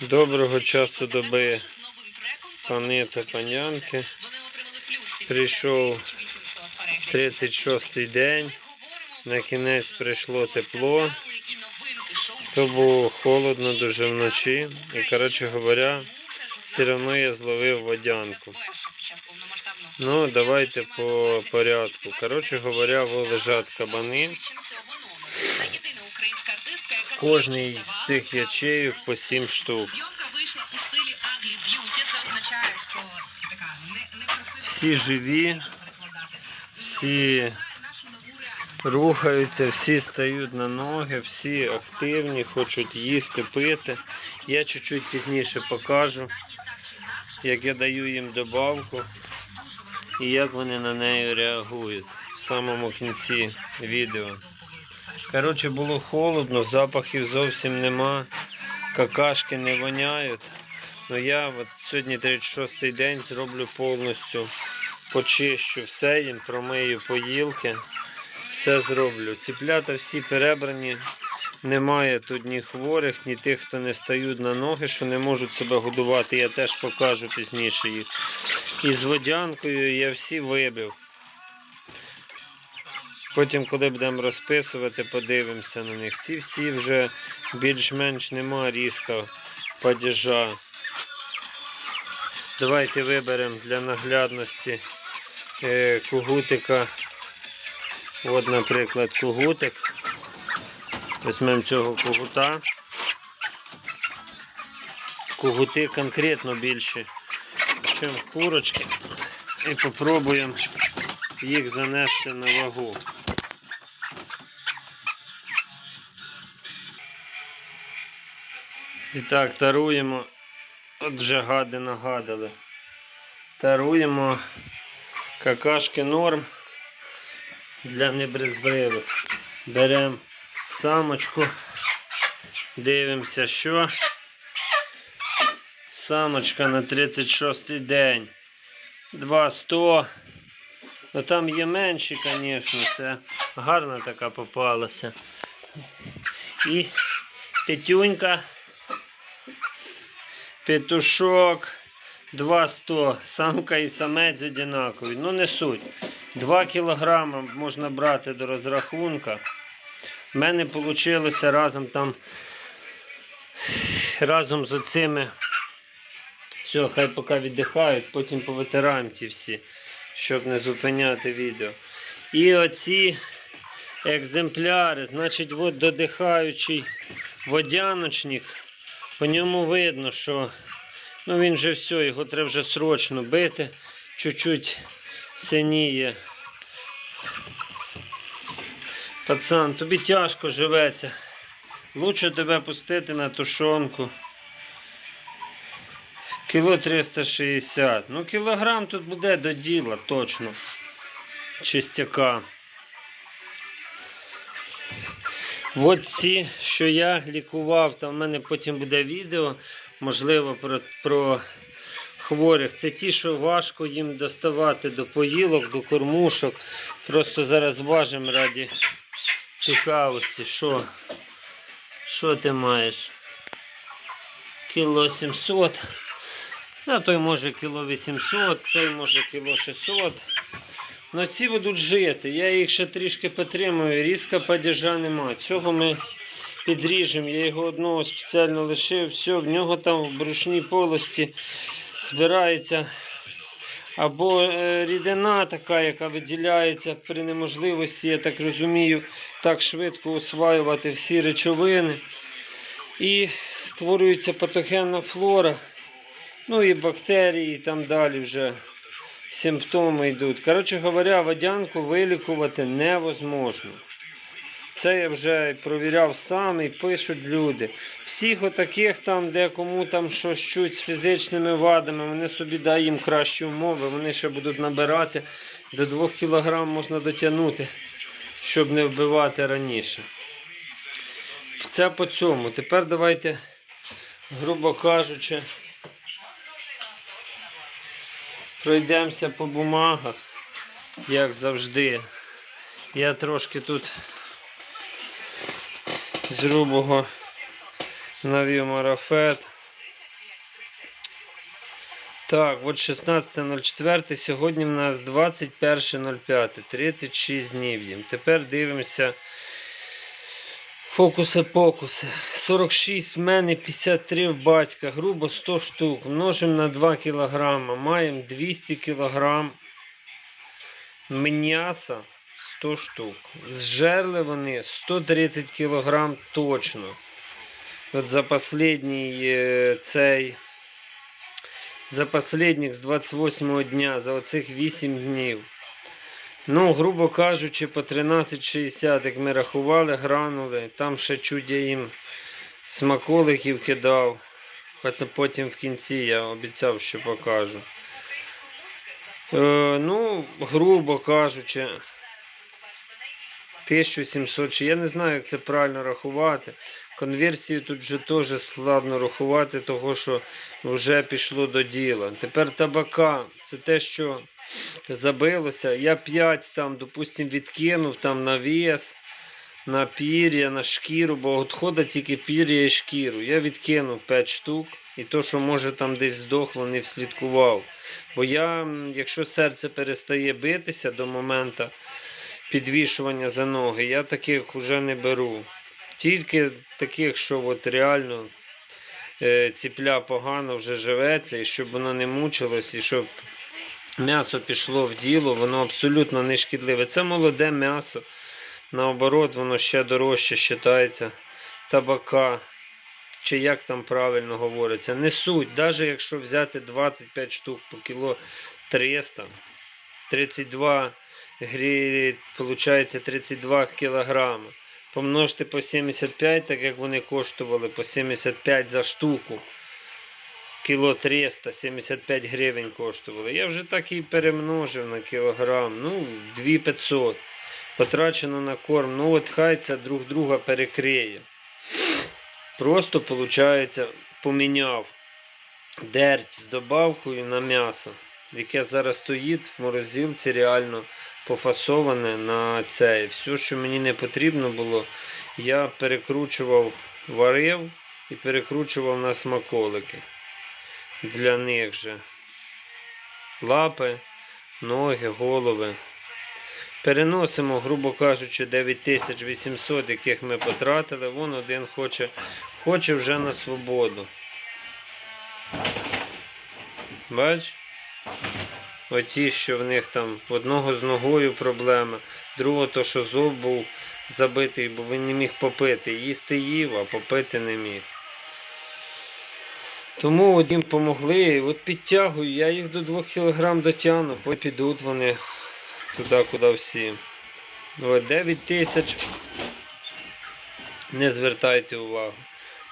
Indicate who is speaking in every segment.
Speaker 1: Доброго часу доби, пани та панянки. Прийшов 36-й день. На кінець прийшло тепло. То було холодно дуже вночі. І, коротше говоря, все одно я зловив водянку. Ну, давайте по порядку. Коротше говоря, во лежать кабани. В кожній з цих ячеїв по 7 штук.
Speaker 2: Зйомка вийшла у стилі Аглі Б'юті. Це означає, що така не, не красива
Speaker 1: Всі живі, всі рухаються, всі стають на ноги, всі активні, хочуть їсти, пити. Я чуть-чуть пізніше покажу, як я даю їм добавку і як вони на неї реагують в самому кінці відео. Коротше, було холодно, запахів зовсім нема, какашки не воняють. Ну я от сьогодні 36-й день зроблю повністю, почищу все їм, промию поїлки, все зроблю. Ціплята всі перебрані, немає тут ні хворих, ні тих, хто не стають на ноги, що не можуть себе годувати. Я теж покажу пізніше їх. І з водянкою я всі вибив. Потім, коли будемо розписувати, подивимося на них. Ці всі вже більш-менш нема різка падежа. Давайте виберемо для наглядності е, кугутика. От, наприклад, кугутик. Візьмемо цього кугута. Кугути конкретно більші, ніж курочки. І попробуємо їх занести на вагу. І так, таруємо. От вже гади нагадали. Таруємо какашки норм для небрезбривих. Беремо самочку, дивимося, що самочка на 36 й день. 200. Ну там є менші, звісно, це гарна така попалася. І петюнька, петушок, 200, самка і самець одинакові. Ну не суть. 2 кілограма можна брати до розрахунка. У мене вийшло разом там разом з оцими. Все, хай поки віддихають, потім повитираємо ті всі, щоб не зупиняти відео. І оці екземпляри, значить, от додихаючий водяночник. По ньому видно, що ну, він вже все, його треба вже срочно бити. Чуть-чуть синіє. Пацан, тобі тяжко живеться. Лучше тебе пустити на тушонку. Кіло 360. Ну, кілограм тут буде до діла, точно. Чистяка. От ці, що я лікував, там в мене потім буде відео, можливо, про, про хворих. Це ті, що важко їм доставати до поїлок, до кормушок. Просто зараз важимо раді цікавості. Що? Що ти маєш? Кіло 700. А той може кіло 800, цей може кіло 600. Ну ці будуть жити. Я їх ще трішки потримую, різка падежа нема. Цього ми підріжемо. Я його одного спеціально лишив. Все, в нього там в брушній полості збирається або е, рідина така, яка виділяється при неможливості, я так розумію, так швидко усваювати всі речовини. І створюється патогенна флора. Ну і бактерії, і там далі вже симптоми йдуть. Коротше говоря, водянку вилікувати невозможно. Це я вже провіряв сам і пишуть люди. Всіх отаких там, де кому там щось чуть з фізичними вадами, вони собі дають їм кращі умови, вони ще будуть набирати. До 2 кг можна дотягнути, щоб не вбивати раніше. Це по цьому. Тепер давайте, грубо кажучи, Пройдемося по бумагах, як завжди. Я трошки тут з грубого навів марафет. Так, от 16.04. Сьогодні в нас 21.05, 36 днів їм. Тепер дивимося Фокуси-покуси. 46 в мене, 53 в батька. Грубо 100 штук. Множимо на 2 кг. Маємо 200 кг м'яса 100 штук. Зжерли вони 130 кг точно. От за последній е, цей. За последніх з 28 дня, за оцих 8 днів. Ну, грубо кажучи, по 13,60, як ми рахували, гранули. Там ще чуть я їм смаколиків кидав. Потім- в кінці я обіцяв, що покажу. Е, ну, грубо кажучи, 1700, чи я не знаю, як це правильно рахувати. Конверсію тут вже теж складно рахувати, того що вже пішло до діла. Тепер табака це те, що забилося. Я 5 там, допустим, відкинув там на вес, на пір'я, на шкіру, бо відходить тільки пір'я і шкіру. Я відкинув 5 штук. І то, що може там десь здохло, не вслідкував. Бо я, якщо серце перестає битися до моменту підвішування за ноги, я таких вже не беру. Тільки таких, що от реально е, ціпля погано вже живеться, і щоб воно не мучилось, і щоб м'ясо пішло в діло, воно абсолютно не шкідливе. Це молоде м'ясо. Наоборот, воно ще дорожче вважається табака. Чи як там правильно говориться, не суть. Навіть якщо взяти 25 штук по кіло 300, 32 грі, виходить 32 кілограми. Помножте по 75, так як вони коштували по 75 за штуку. Кіло 300, 75 гривень коштували. Я вже так і перемножив на кілограм. Ну, 2500. Потрачено на корм. Ну от хай це друг друга перекриє. Просто, виходить, поміняв дерть з добавкою на м'ясо, яке зараз стоїть в морозилці, реально пофасоване на це. Все, що мені не потрібно було, я перекручував, варив і перекручував на смаколики. Для них же. Лапи, ноги, голови. Переносимо, грубо кажучи, 9800, яких ми потратили. Вон один хоче, хоче вже на свободу. Бач? Оці, що в них там одного з ногою проблема, другого то, що зуб був забитий, бо він не міг попити. Їсти їв, а попити не міг. Тому от їм помогли. От підтягую, я їх до 2 кг дотягну, потім підуть вони туди, куди всі. От 9 тисяч. Не звертайте увагу.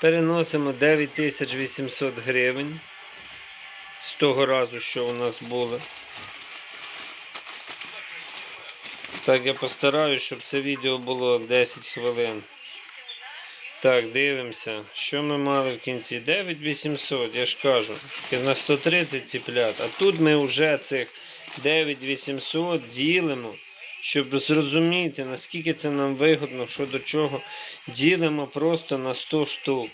Speaker 1: Переносимо 9800 гривень. З того разу, що у нас було. Так, я постараюсь, щоб це відео було 10 хвилин. Так, дивимося. Що ми мали в кінці? 9800, я ж кажу. На 130 ціплят. А тут ми вже цих 9800 ділимо, щоб зрозуміти, наскільки це нам вигодно, що до чого. Ділимо просто на 100 штук.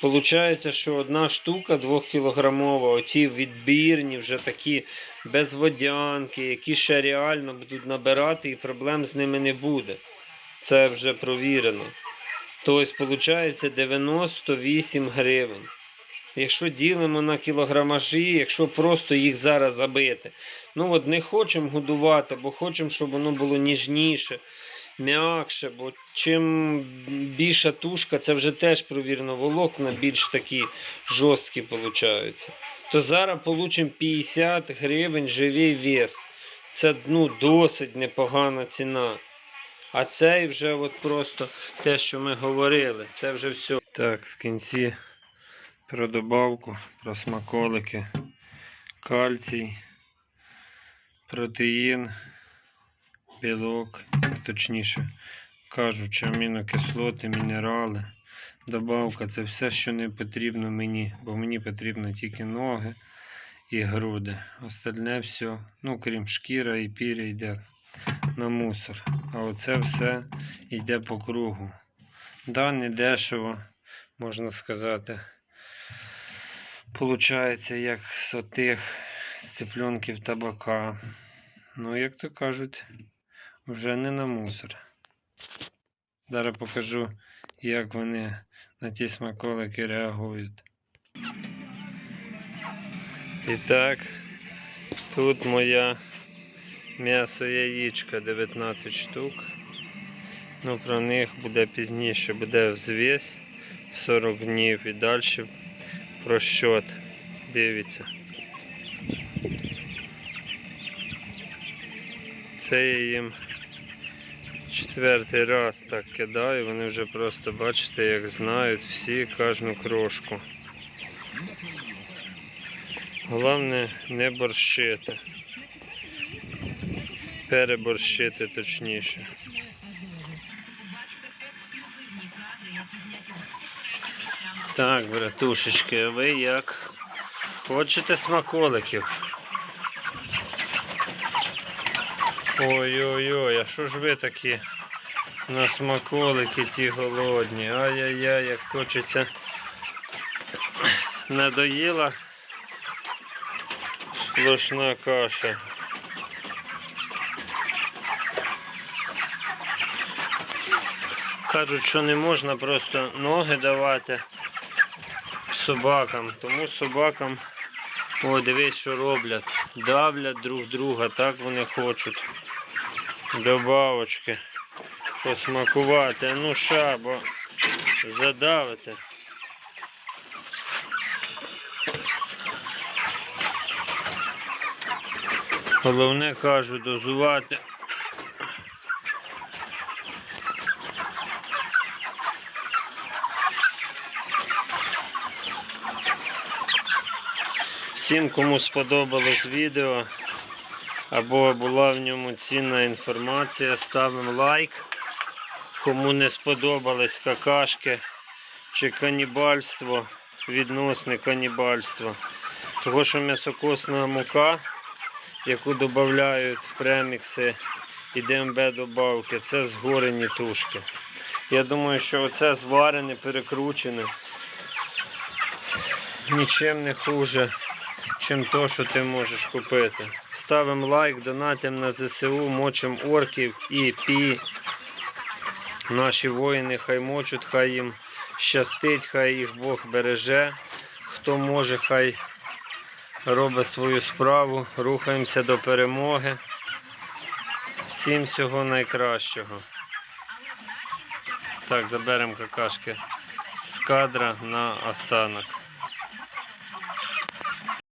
Speaker 1: Получається, що одна штука 2-кілограмова, оті відбірні, вже такі безводянки, які ще реально будуть набирати і проблем з ними не буде. Це вже провірено. Тобто, виходить 98 гривень. Якщо ділимо на кілограмажі, якщо просто їх зараз забити. Ну от не хочемо годувати, бо хочемо, щоб воно було ніжніше, м'якше, бо чим більша тушка, це вже теж провірено, волокна більш такі жорсткі виходять. То зараз получимо 50 гривень живий вес. Це ну, досить непогана ціна. А цей вже от просто те, що ми говорили, це вже все. Так, в кінці про добавку, про смаколики, кальцій, протеїн, білок, точніше кажучи, амінокислоти, мінерали. Добавка це все, що не потрібно мені, бо мені потрібно тільки ноги і груди. Остальне все, ну крім шкіра і піря йде на мусор. А оце все йде по кругу. Да, не дешево, можна сказати. Получається, як з отих з цыпленків табака. Ну, як то кажуть, вже не на мусор. Зараз покажу, як вони на ті смаколики реагують. І так, тут моя м'ясо яєчка 19 штук. Ну, про них буде пізніше, буде взвесь в 40 днів і далі про щот. Дивіться. Це я їм четвертий раз так кидаю, вони вже просто бачите, як знають всі кожну крошку. Головне не борщити. Переборщити точніше. Так, братушечки, ви як? Хочете смаколиків? Ой-ой-ой, а що ж ви такі на смаколики ті голодні? Ай-яй-яй, як хочеться. Надоїла сплошна каша. Кажуть, що не можна просто ноги давати собакам, тому собакам, о, дивись, що роблять. Давлять друг друга, так вони хочуть. Добавочки. Посмакувати. Ну ша, бо задавите. Головне кажу, дозувати. Всім, кому сподобалось відео або була в ньому цінна інформація, ставимо лайк. Кому не сподобались какашки чи канібальство, відносне канібальство. Того, що м'ясокосна мука, яку додають в премікси і ДМБ добавки, це згорені тушки. Я думаю, що оце зварене, перекручене, нічим не хуже чим то, що ти можеш купити. Ставимо лайк, донатимо на ЗСУ, мочимо орків і пі. Наші воїни хай мочуть, хай їм щастить, хай їх Бог береже. Хто може, хай робить свою справу. Рухаємося до перемоги. Всім всього найкращого. Так, заберемо какашки з кадра на останок.